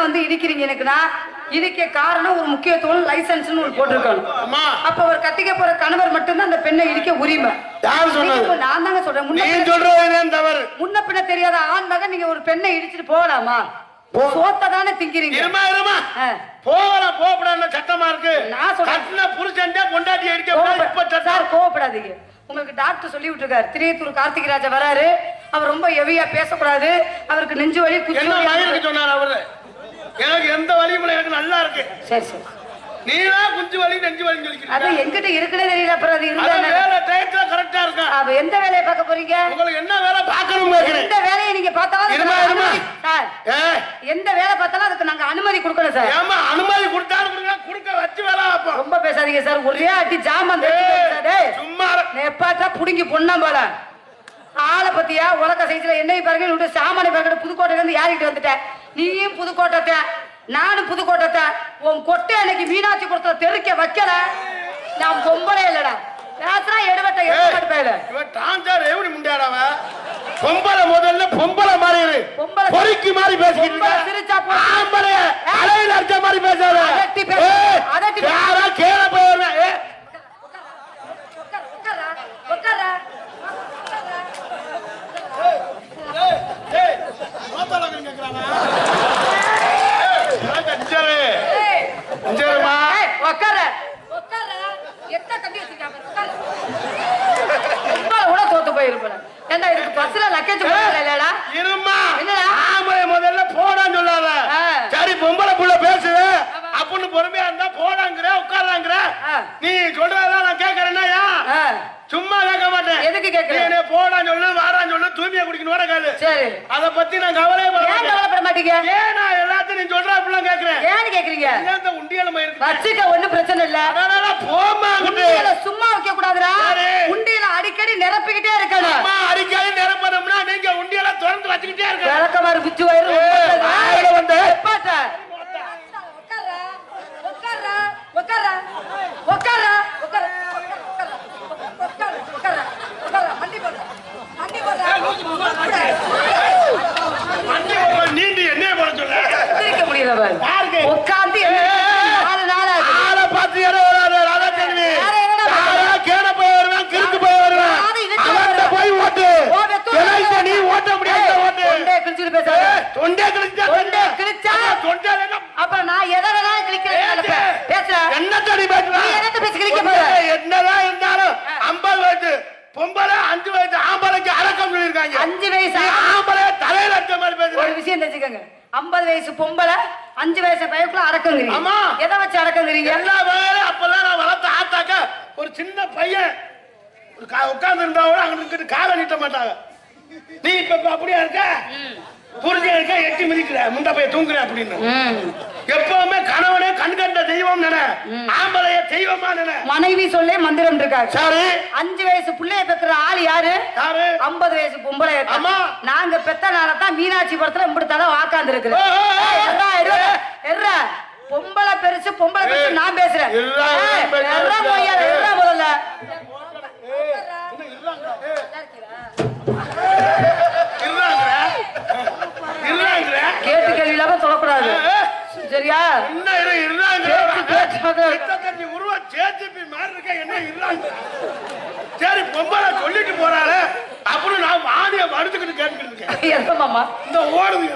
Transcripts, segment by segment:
பெண்ணை வந்து இடிக்கிறீங்க எனக்குன்னா இதுக்கு காரணம் ஒரு முக்கியத்துவம் லைசன்ஸ்னு ஒரு போட்டிருக்கணும் அப்ப ஒரு கட்டிக்க போற கணவர் மட்டும்தான் அந்த பெண்ணை இடிக்க உரிமை. நான் தாங்க சொல்றேன். முன்ன பின்ன- தெரியாத ஆண் மகன் நீங்க ஒரு பெண்ணை இடிச்சிட்டு போகலாமா? சோத்த தானே திங்கிறீங்க. இருமா இருமா. போகலாம் போகப்படாத சட்டமா இருக்கு. நான் சொல்றேன். புருஷன் பொண்டாட்டி அடிக்க. இப்ப சார் கோவப்படாதீங்க. உங்களுக்கு டாக்டர் சொல்லி விட்டுருக்காரு. திரியத்தூர் கார்த்திகராஜா வராரு. அவர் ரொம்ப ஹெவியா பேசக்கூடாது. அவருக்கு நெஞ்சு வலி குச்சி என்ன சொன்னார் அவரு? எனக்கு எந்த வலியும் எனக்கு நல்லா இருக்கு. சரி சரி. நீதான் குஞ்சு வலி நெஞ்சு வலி சொல்லிக்கிறீங்க அது எங்கிட்ட இருக்குன்னே தெரியல அப்புறம் அது இருந்தா வேலை டயத்துல கரெக்டா இருக்கும் அப்ப எந்த வேலையை பார்க்க போறீங்க? உங்களுக்கு என்ன வேலை பார்க்கணும் எந்த வேலையை நீங்க பார்த்தாலும் இருமா, சார் எந்த வேலை பார்த்தாலும் அதுக்கு நாங்க அனுமதி கொடுக்கணும் சார். ஏமா அனுமதி கொடுத்தாலும் கொடுங்க கொடுக்க வச்சு வேலை வைப்போம் ரொம்ப பேசாதீங்க சார். ஒரே அடி ஜாமான். டேய், சும்மா. நெப்பாட்டா புடுங்கி பொண்ணா போல. ஆளை பத்தியா? உலக சைஸ்ல என்னை பாருங்க சாமானிய பாருங்க புதுக்கோட்டையில இருந்து யாரிட்டு வந்துட்டேன் நீயும் புதுக்கோட்டை நானும் புதுக்கோட்டை உன் கொட்டை அன்னைக்கு மீனாட்சி கொடுத்த தெருக்க வைக்கல. நான் பொம்பளை இல்லடா. பேசுறா எடுவட்ட எடுப்பேல இவன் டான்சார் எப்படி முண்டாடாவ பொம்பளை முதல்ல பொம்பளை மாதிரி இரு. பொம்பளை பொறுக்கி மாதிரி பேசிக்கிட்டு இருக்க. சிரிச்சா. ஆம்பளை அலையில் அடிச்ச மாதிரி பேசாத. அதட்டி. யாரா கேள போயிருவேன் ஏ ஏய், மாத்தாளங்க கேக்குறாங்க. ஏய், வாங்க, அஞ்சாறு. அஞ்சாறுமா. உட்கார உட்கார எத்த கட்டி வச்சிருக்காங்க உட்காரு. உட்கார கூட தோத்து போயிருப்பேன் ஏண்டா இதுக்கு பஸ்ல லக்கேஜ் இல்லடா இரும்மா. என்னடா? ஆம்பளை முதல்ல போடான்னு சொல்லாத. ஆ. சரி பொம்பளை புள்ள பேசுது அப்படின்னு பொறுமையா இருந்தா போடாங்கிற உட்காரலாங்கிற ஆ. நீ சொல்றதெல்லாம் நான் கேட்கறேன்னா ஏன்? ஆ, சும்மா கேட்க மாட்டேன் எதுக்கு கேட்கற? நீ என்னை போடான்னு சொல்லு வாடான்னு சொல்லு தூய்மையா குடிக்கணும் வர காலு சரி அத பத்தி நான் கவலையே பட ஏன் மாட்டேன். கவலைப்பட மாட்டீங்க ஏன் நான் எல்லாத்தையும் நீ சொல்ற அப்படிலாம் கேட்கிறேன் ஏன்னு கேக்குறீங்க ஏன் இந்த உண்டியலமா இருக்கு வச்சுக்க ஒண்ணும் பிரச்சனை இல்ல அடடடா, போம்மா அங்கிட்டு. உண்டியல சும்மா வைக்க கூடாதுடா சரி. உண்டியல அடிக்கடி நிரப்பிக்கிட்டே இருக்கணும் அம்மா அடிக்கடி நிரப்பணும்னா நீங்க உண்டியெல்லாம் திறந்து வச்சுக்கிட்டே இருக்க விளக்கமாறு குச்சி வயிறு ஏய், வாயில வந்து. எப்பாட்ட? உட்கார்றா, உட்கார்றா, உட்கார்றா, உட்கார்றா, உட்கார்றா, உட்கார்றா, உட்கார்றா, வண்டி போடுறா, வண்டி போடுறா. வண்டி ஒரு நீண்டி என்னைய போட சொல்ல எந்திரிக்க முடியல பாரு. யாருக்கு? உட்கார்ந்து ஏய், எந்திரிக்க நாலு நாள் ஆகுது. ஆளை பார்த்து யாரோ வராரு, ராதா செல்வி. யாரை என்னடா யாரா கேன போய் வருவேன், கிறுக்கு போய் வருவேன். யாரை இழுத்து அவன்கிட்ட வருவேன்? போய் ஓட்டு. ஓ, வெத்து எனக்கு நீ ஓட்ட முடியாத ஏய், ஓட்டு. தொண்டையை கிழிச்சிட்டு பேசாத. ஏய், தொண்டை கிழிச்சா தொண்டை கிழிச்சா? ஆமா, தொண்டை இல்லைன்னா அப்புறம் நான் எதை வேணாலும் கிழிக்கிறேன்னு நினைப்பேன். பேசுற. என்னத்த நீ பேசுற? நீ என்னத்த பேசி கிழிக்க பொம்பளை போற? என்னதான் இருந்தாலும் ஐம்பது வயசு பொம்பளை அஞ்சு வயசு ஆம்பளைக்கு அடக்கம் சொல்லியிருக்காங்க அஞ்சு வயசு நீ ஆம்பளை தலையில அடிச்ச மாதிரி ஒரு பேசுற தெரிஞ்சுக்கங்க ஐம்பது வயசு பொம்பளை அஞ்சு வயசு பையக்குள்ள அடக்கங்கிறீங்க. ஆமா. எதை வச்சு அடக்கங்கிறீங்க? எல்லா வகையிலும் அப்பெல்லாம் நான் வளர்த்த ஆத்தாக்க ஒரு சின்ன பையன். உட்கார்ந்து இருந்தா கூட அங்க நிக்கிட்டு காலை நீட்ட மாட்டாங்க. நீ இப்ப அப்படியா இருக்க? புரிஞ்சு இருக்க எட்டி மிதிக்கிற. முண்டை போய் தூங்குற அப்படின்னு. எப்பவுமே கணவனே கண்கண்ட தெய்வம் நினை ஆம்பளைய தெய்வமா நினை மனைவி சொல்லே மந்திரம் இருக்காங்க சாரு அஞ்சு வயசு புள்ளைய பெக்கிற ஆள் யாரு? யாரு? ஐம்பது வயசு பொம்பளை. ஆமா. நாங்க பெத்த நாளத்தான் மீனாட்சி படத்துல இப்படி தடவை வாக்காந்து ஏய். பொம்பளை பெருசு பொம்பளை பெருசு நான் பேசுறேன். முதல்ல. கேட்டு கேள்வி இல்லாம சொல்லக்கூடாது. சரியா? என்ன இரு இருறாங்கிற பேச்சு, பேச்சு, பேச்சு. கிட்டத்தட்ட உருவ ஜேஜிபி மாதிரி இருக்க என்ன இருறாங்க சரி பொம்பளை சொல்லிட்டு போறாரு அப்புறம் நான் வாணிய வடுத்துக்கிட்டு கேட்டுக்கிட்டு எந்த மாமா? இந்த ஓடுது.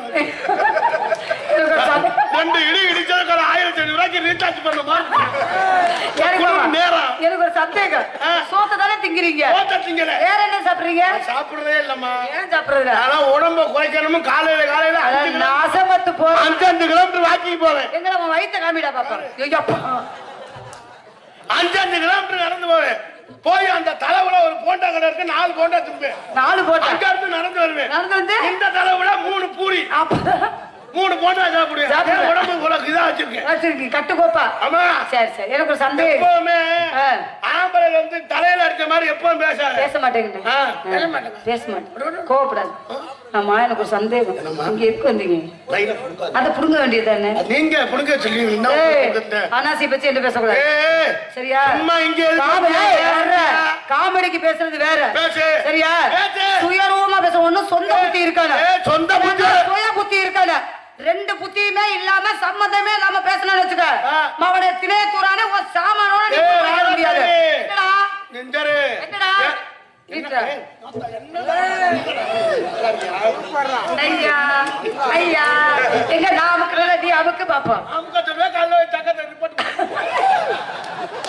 ரெண்டு இடி இடிச்சதுக்கு ஒரு ஆயிரத்தி ஐநூறு ரூபாய்க்கு ரீசார்ஜ் பண்ண மாதிரி எனக்கு குடும்ப மாமா, நேரம். எனக்கு ஒரு சந்தேகம். சோத்தை தானே திங்கிறீங்க? ஓட்டத்தீங்கல வேற என்ன சாப்பிடுறீங்க? சாப்பிடுறதே இல்லம்மா. ஏன் சாப்பிடுறது நான் உடம்ப குறைக்கணும் காலையில காலையில அஞ்சு கிலோ- நாசமத்து போ அஞ்சு அஞ்சு கிலோமீட்டர் வாக்கிங் போவேன். எங்களை உன் வயித்த காமிடா பாப்பா கிலோமீட்டர் நடந்து போவேன். போய் அந்த தலைவுல ஒரு போண்டா கடை இருக்கு நாலு போண்டா தும்பேன் நாலு போட்டா அங்க இருந்து நடந்து வருவேன். நடந்து வந்து? இந்த தலைவுல மூணு பூரி. மூணு போண்டா சாப்பிடுவேன். உடம்பு உனக்கு இதா வச்சிருக்கேன்? வச்சிருக்கீங்க. கட்டுக்கோப்பா. ஆமா. சரி சரி. எனக்கு ஒரு சந்தேகம். எப்பவுமே. ஆம்பளை வந்து தலையில அடிச்ச மாதிரி எப்பவும் பேசாத. பேச மாட்டேங்க. பேச மாட்டேன். பேச மாட்டேன் கோவப்படாது. ஆமா எனக்கு ஒரு சந்தேகம். இங்க எதுக்கு வந்தீங்க. அதை புடுங்க வேண்டியது தானே? நீங்க புடுங்க சொல்லி? அனாசி பத்தி என்ன பேசக்கூடாது. ஏய், சரியா? சும்மா இங்க எதுக்கு காவல், வந்து ஏய், வர்ற. காமெடிக்கு பேசுறது வேற. சரியா. சுயரூபமா பேச ஒண்ணும் சொந்த புத்தி இருக்கானு சொந்த புத்தி. சுய புத்தி இருக்கானு ரெண்டு புத்தியுமே இல்லாம சம்மந்தமே இல்லாம பேசணும்னு வச்சுக்க. அவனை திணை தூரான ஒரு சாமானோட முடியாது. என்னடா என்னடா? என்ன- எங்க நீ அமுக்கு பாப்போம். அமுக்க சொல்லுவே, காலைல report பண்ணு.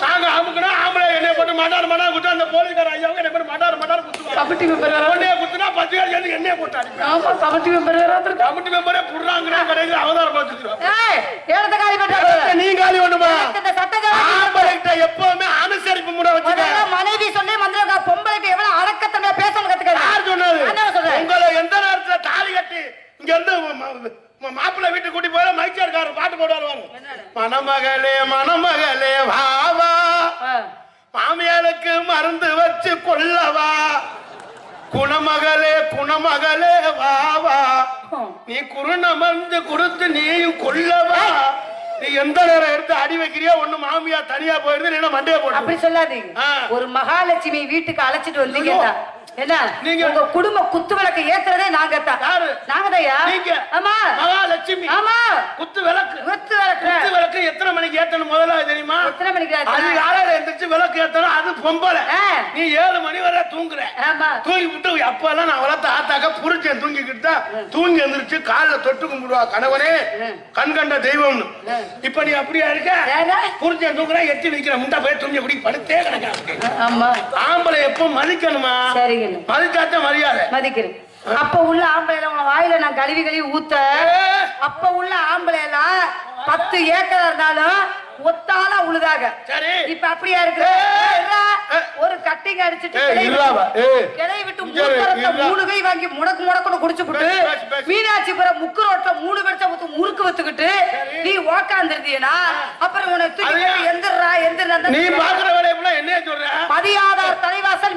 நாங்க அமுக்குனா ஆம்பளை என்னைய போட்டு மடார் மடார் குத்து அந்த போலீஸ்கார ஐயாவும் என்னை போட்டு மடார் மடார் குத்துவாங்க. கமிட்டி மெம்பர் உன்னைய குத்துனா பத்து பேர் சேர்ந்து என்னைய போட்டு ஆமா கமிட்டி மெம்பர் கமிட்டி மெம்பரே புடுறாங்கிறா கடையில் அவதாரம் பார்த்துக்கிறோம். ஏய் ஏழத்தை காலி பண்றாங்க நீ காலி ஒண்ணுமா இந்த சட்டக்கார ஆம்பளைகிட்ட எப்பவுமே அனுசரிப்பு முறை வச்சுக்க முதல்ல மனைவி சொல்லி மந்திரக்கா பொம்பளைக்கு எவ்வளவு அடக்கத்தன்மையா பேசணும் கத்துக்க யார் சொன்னது நான் என்ன சொல்றேன்? உங்களை எந்த நேரத்துல தாலி கட்டி இங்க இருந்து ம- ம- மாப்பிள்ளை வீட்டுக்கு கூட்டி போய் மைச்சர்காரர் பாட்டு போடுவாரு மணமகளே மணமகளே வா வா. மாமியாருக்கு மருந்து வச்சு கொல்லவா குணமகளே குணமகளே வா வா. நீ குருணமர்ந்து கொடுத்து நீயும் கொல்லவா நீ எந்த நேரம் எடுத்து அடி வைக்கிறியோ ஒண்ணு மாமியா தனியா போயிருந்து இல்லைன்னா மண்டைய போட்டு அப்படி சொல்லாதீங்க. ஒரு மகாலட்சுமி வீட்டுக்கு அழைச்சிட்டு வந்தீங்கன்னா என்ன? நீங்க- உங்க குடும்ப குத்து விளக்கு ஏத்துறதே நாங்க தான்? நாங்க நீங்க. ஆமா. மகாலட்சுமி. ஆமா. குத்து விளக்கு குத்து விளக்கு எத்தனை மணிக்கு ஏத்தணும் முதல்ல தெரியுமா எத்தனை மணிக்கு அது ஆச்சு? யாராவது எந்திரிச்சு விளக்கு ஏத்தணும் அது பொம்பளை. நீ ஏழு மணி வரை தூங்குற. ஆமா. தூங்கி விட்டு அப்பெல்லாம் நான் வளர்த்த ஆத்தாக்க புரிச்சேன் தூங்கிக்கிட்டு தான் தூங்கி எந்திரிச்சு காலில் தொட்டு கும்பிடுவா கணவனே. கண் கண்ட தெய்வம்னு. இப்ப நீ அப்படியா இருக்க? புரிச்சேன் தூங்குறா எட்டி வைக்கிற முண்டா போய் தூங்கி குடி படுத்தே கிடக்க ஆமா. ஆம்பளை எப்போ மதிக்கணுமா? மதிச்சாத்தான் மரியாதை? மதிக்கிறேன். அப்ப உள்ள ஆம்பளை உங்க வாயில நான் கழுவி கழுவி ஊத்த. அப்ப உள்ள ஆம்பளை எல்லாம் பத்து ஏக்கர் இருந்தாலும் ஒத்தால உழுதாக? சரி. இப்ப அப்படியா இருக்கு. ஒரு கட்டிங் அடிச்சிட்டு கிளை. விட்டு- மூணு கை வாங்கி முடக்கு முடக்குன்னு குடிச்சு விட்டு பேசு, பேசு, பேசு. மீனாட்சிபுரம் முக்கு ரோட்ல மூணு பெருச்சா ஊத்து முறுக்கு வத்துக்கிட்டு நீ உக்காந்துருந்தீனா அப்புறம் உன்னை தூக்கி எந்திரா எந்திரா நீ பாக்குற வேலையை என்னைய சொல்ற? மதியாதார் தலைவாசல்.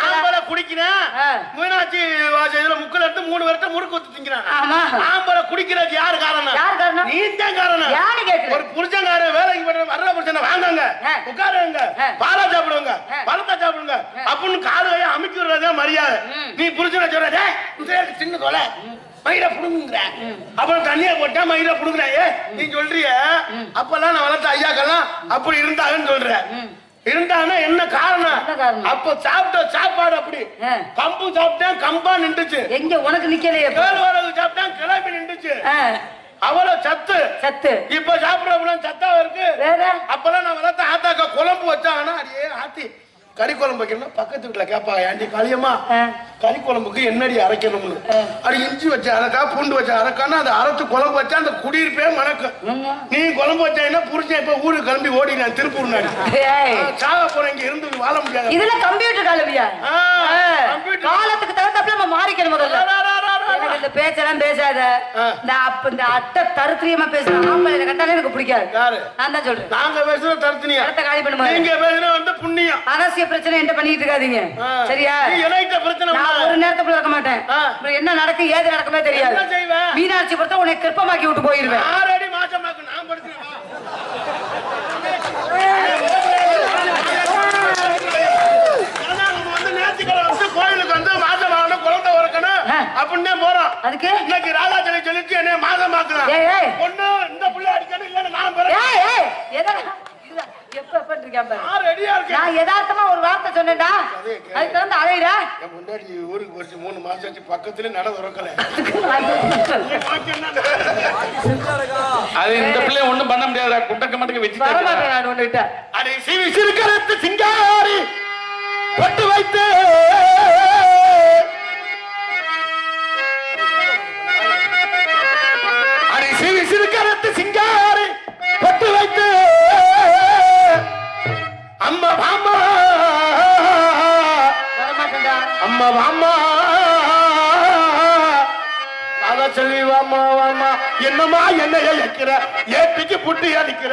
ஆம்பளை குடிக்கிறேன். மீனாட்சி வாச இதுல முக்குல எடுத்து மூணு வருஷம் முறுக்கு ஊத்தி திங்கிறான். ஆமா. ஆம்பளை குடிக்கிறதுக்கு யாரு காரணம்? யார் காரணம்? நீ தான் காரணம். யாரு கேக்குற ஒரு புருஷங்கார வேலைக்கு போற வர்ற புருஷனை வாங்குங்க. உட்காருங்க. பாலா ஆ. பழத்தை சாப்பிடுங்க. அப்படின்னு காலு கையை அமுக்கி விடுறதே மரியாதை. நீ புருஷனை சொல்றதே சின்ன தொலை. மயிர புடுங்குற அப்புறம் தண்ணிய போட்டா மயிர புடுங்குற ஏ நீ சொல்றிய? அப்பெல்லாம் நான் வளர்த்த ஐயாக்கெல்லாம் அப்படி இருந்தாங்கன்னு சொல்ற இருந்தாங்கன்னா என்ன காரணம்? அப்ப சாப்பிட்ட சாப்பாடு அப்படி. கம்பு சாப்பிட்டேன் கம்பா நின்றுச்சு. எங்க உனக்கு நிக்கலையே? கேழ்வரகு சாப்பிட்டேன் கிளம்பி நின்றுச்சு. அவ்வளவு சத்து. சத்து. இப்ப சாப்பிடறப்பெல்லாம் சத்தா இருக்கு. அப்பெல்லாம் நான் வளர்த்த ஆத்தாக்கா குழம்பு வச்சாங்கன்னா அடியே ஆத்தி. கறி குழம்பு வைக்கணும் பக்கத்து வீட்டுல கேட்பாங்க ஏண்டி களியம்மா. கறி குழம்புக்கு என்னடி அரைக்கணும்னு? அது இஞ்சி வச்ச அரைக்கா பூண்டு வச்ச அரைக்கான்னு அதை அரைச்சு குழம்பு வச்சா அந்த குடியிருப்பே மணக்கும். நீ குழம்பு வச்சா புரிச்சேன் இப்ப ஊருக்கு கிளம்பி ஓடி நான் திருப்பூர் ஏய், சாக போறேன் இங்க இருந்து வாழ முடியாது. இதுல கம்ப்யூட்டர் காலவியா. காலத்துக்கு தகுந்தாப்புல நம்ம மாறிக்கணும் முதல்ல. பேச்செல்லாம் பேசாத. இந்த அப்ப இந்த அட்டை தருத்திரியமா பேசுற கண்டாலே எனக்கு பிடிக்காது. நான் தான் சொல்றேன். நாங்க பேசுற தருத்தினியா இடத்த காலி பண்ணுவாங்க நீங்க பேசுற வந்து புண்ணியம். அரசிய பிரச்சனை என்ன பண்ணிட்டு இருக்காதீங்க. சரியா? பிரச்சனை நான். ஒரு நேரத்துக்குள்ள இருக்க மாட்டேன். என்ன நடக்கும் ஏது நடக்குமே தெரியாது? மீனாட்சி பொறுத்த உன்னை கிருப்பமாக்கி விட்டு போயிருவேன். ஆறடி மாசமாக்கு நான் படுத்துறேன் அப்படின்னே போறோம் அதுக்கு? இன்னைக்கு ராதாச்சனை சொல்லிச்சு என்ன ஏய், ஏய். ஒண்ணு இந்த புள்ள அடிக்கணும் இல்லன்னு நான் பிறகு ஏய் ஏய் எதா? இல்ல, எப்ப எப்ப இருக்கான் பாரு. நான் ரெடியா இருக்கேன் நான் யதார்த்தமா ஒரு வார்த்தை சொன்னேன்டா. அதுக்கு வந்து அலையிறா. என் முன்னாடி ஊருக்கு போச்சு மூணு மாசம் ஆச்சு பக்கத்துல நட உறக்கல அது இந்த பிள்ளை ஒண்ணும் பண்ண முடியாதுடா. குட்டக்க மட்டும் வச்சு சிங்காரி பொட்டு வைத்து. என்னமா என்னைய வைக்கிற ஏட்டிக்கு புட்டி அடிக்கிற?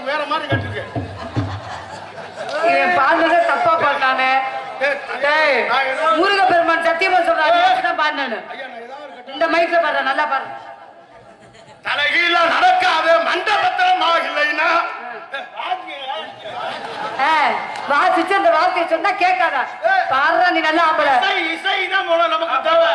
உனக்கு வேற மாதிரி கேட்டிருக்கு. இவன் பாடுனதே தப்பா பாடினானே டேய், முருக பெருமான் சத்தியமா பாடினானு கட்டு- இந்த மைக்ல பாடுற நல்லா பாடு. தலைகீழா நடக்காத மண்ட பத்திரமா இல்லைன்னா வாசிச்சு அந்த வார்த்தையை சொன்னா கேட்காதா? பாடுறா நீ நல்லா ஆம்பளை. இசை இசை தான் நமக்கு தேவை.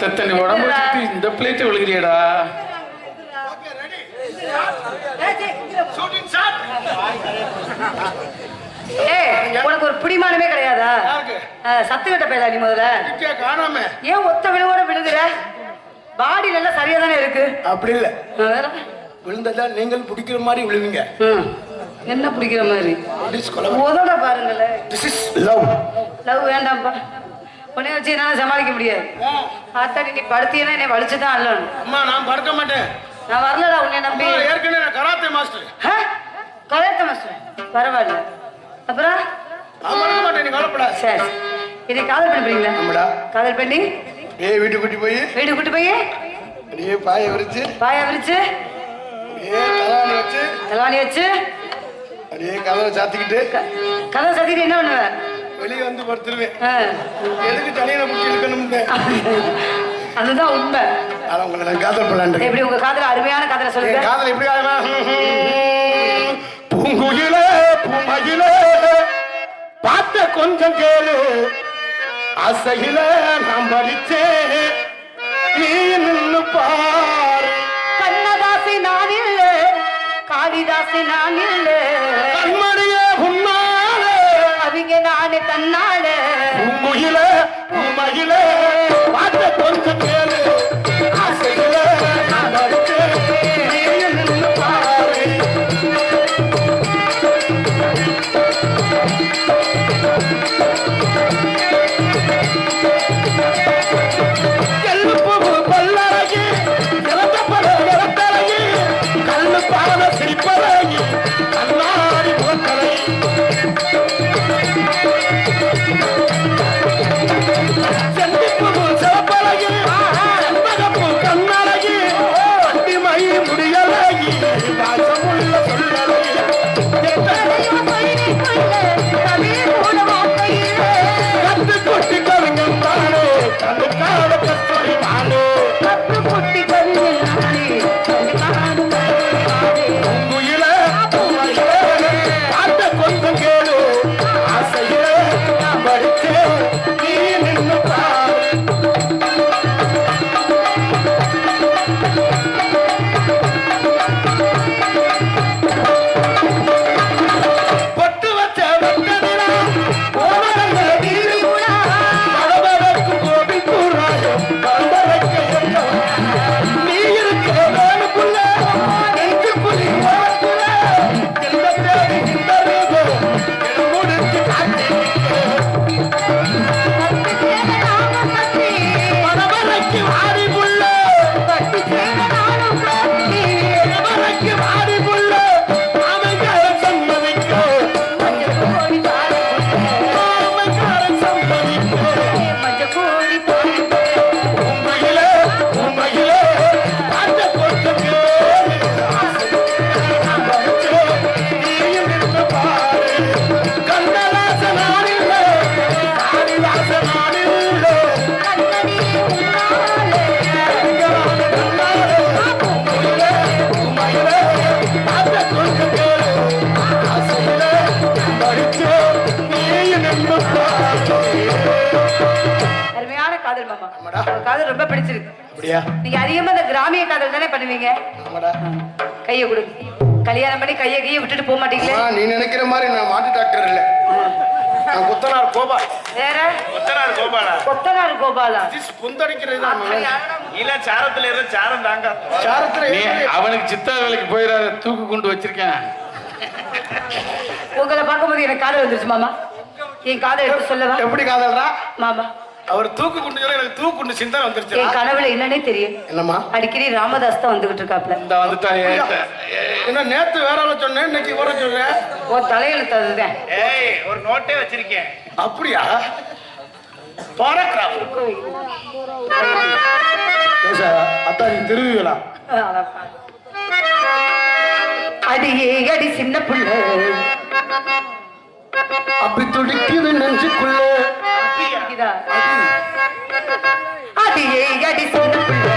இனத்தத்தனி உடம்பு வச்சுட்டு இந்த பிளேட்டை விழுகிறியடா. உனக்கு ஒரு பிடிமானமே கிடையாதா? சத்து கட்ட பேதா நீ முதல்ல. ஏன் ஒத்த விழுவோட விழுகுற? பாடி நல்லா சரியா தானே இருக்கு? அப்படி இல்ல? விழுந்ததா நீங்கள் பிடிக்கிற மாதிரி விழுவீங்க. என்ன பிடிக்கிற மாதிரி? உதட பாருங்களேன். லவ் லவ் வேண்டாம்ப்பா. உன்னை வச்சு என்னால சமாளிக்க முடியாது. ஆத்தாடி நீ படுத்தியனா என்னை வலிச்சுதான் அல்லணும் அம்மா நான் படுக்க மாட்டேன். நான் வரலடா உன்னை நம்பி. ஏற்கனவே நான் கராத்தே மாஸ்டர். ஆ? கலர்த்த மாஸ்டர்? பரவாயில்ல. அப்புறம்? நான் படுக்க மாட்டேன் நீ கவலைப்படாத. சரி இதை காதல் பண்ணுறீங்களா ஆமாடா. காதல் பண்ணி? ஏ வீட்டு கூட்டி போய்? வீடு கூட்டு போய்? அப்படியே பாய விரிச்சு? பாயா விரிச்சு? அப்படியே தலாணி வச்சு? தலவாணி வச்சு? அப்படியே கதவை சாத்திக்கிட்டு? கதவை சத்திட்டு என்ன பண்ணுவ? வெளியே வந்து படுத்துருவேன். எதுக்கு தனியில பிடிச்சி இழுக்கணும்னு? அதுதான் உண்மை. அதான் உங்களை நான் காதல் பண்ணலான் எப்படி உங்க காதல அருமையான காதல சொல்லுங்க? காதல் எப்படி பூங்குயிலே பார்த்த கொஞ்சம் கேளு. அசையில நான் படிச்சேன் நீ நின்னு பாரு. கண்ணதாசி நான் இல்ல காளிதாசி நான் இல்ல அவங்க நானே தன்னால. பூங்குயிலே பூமயிலே பார்த்த கொஞ்சம் பிடிச்சிருக்கு. அப்படியா? நீங்க அதிகமா இந்த கிராமிய காதல் தானே பண்ணுவீங்க? கைய கொடுங்க கல்யாணம் பண்ணி கைய கைய விட்டுட்டு போக மாட்டீங்களே? நீ நினைக்கிற மாதிரி நான் மாட்டு டாக்டர் இல்ல. நான் குத்தனார் கோபா. வேற? கொத்தனார் கோபாலா? கொத்தனார் கோபாலா? குந்தடிக்கிறது தான் இல்ல சாரத்துல இருந்து சாரம் தாங்க. சாரத்துல அவனுக்கு சித்தா வேலைக்கு போயிடாத தூக்கு கொண்டு வச்சிருக்கேன். உங்களை பார்க்கும்போது எனக்கு காதல் வந்துருச்சு மாமா. என் காதல் எடுத்து சொல்லவா? எப்படி காதல்றா? மாமா அவர் தூக்கு குண்டு சொல்ல எனக்கு தூக்கு குண்டு சிந்தா வந்துருச்சு. என் கனவுல என்னன்னே தெரியும். என்னம்மா? அடிக்கடி ராமதாஸ் தான் வந்துகிட்டு இருக்காப்ல இந்த வந்துட்டா என்ன நேத்து வேற ஆள சொன்னேன் இன்னைக்கு ஊற சொல்றேன் ஓ தலையெழுத்து அதுதான். ஏய் ஒரு நோட்டே வச்சிருக்கேன். அப்படியா? பாராகிராஃப் அத்தா நீ திருவிழா. அடியே அடி சின்ன புள்ள. அப்படி துடிக்குது நெஞ்சுக்குள்ள. அழகா அடியே அடி சொன்ன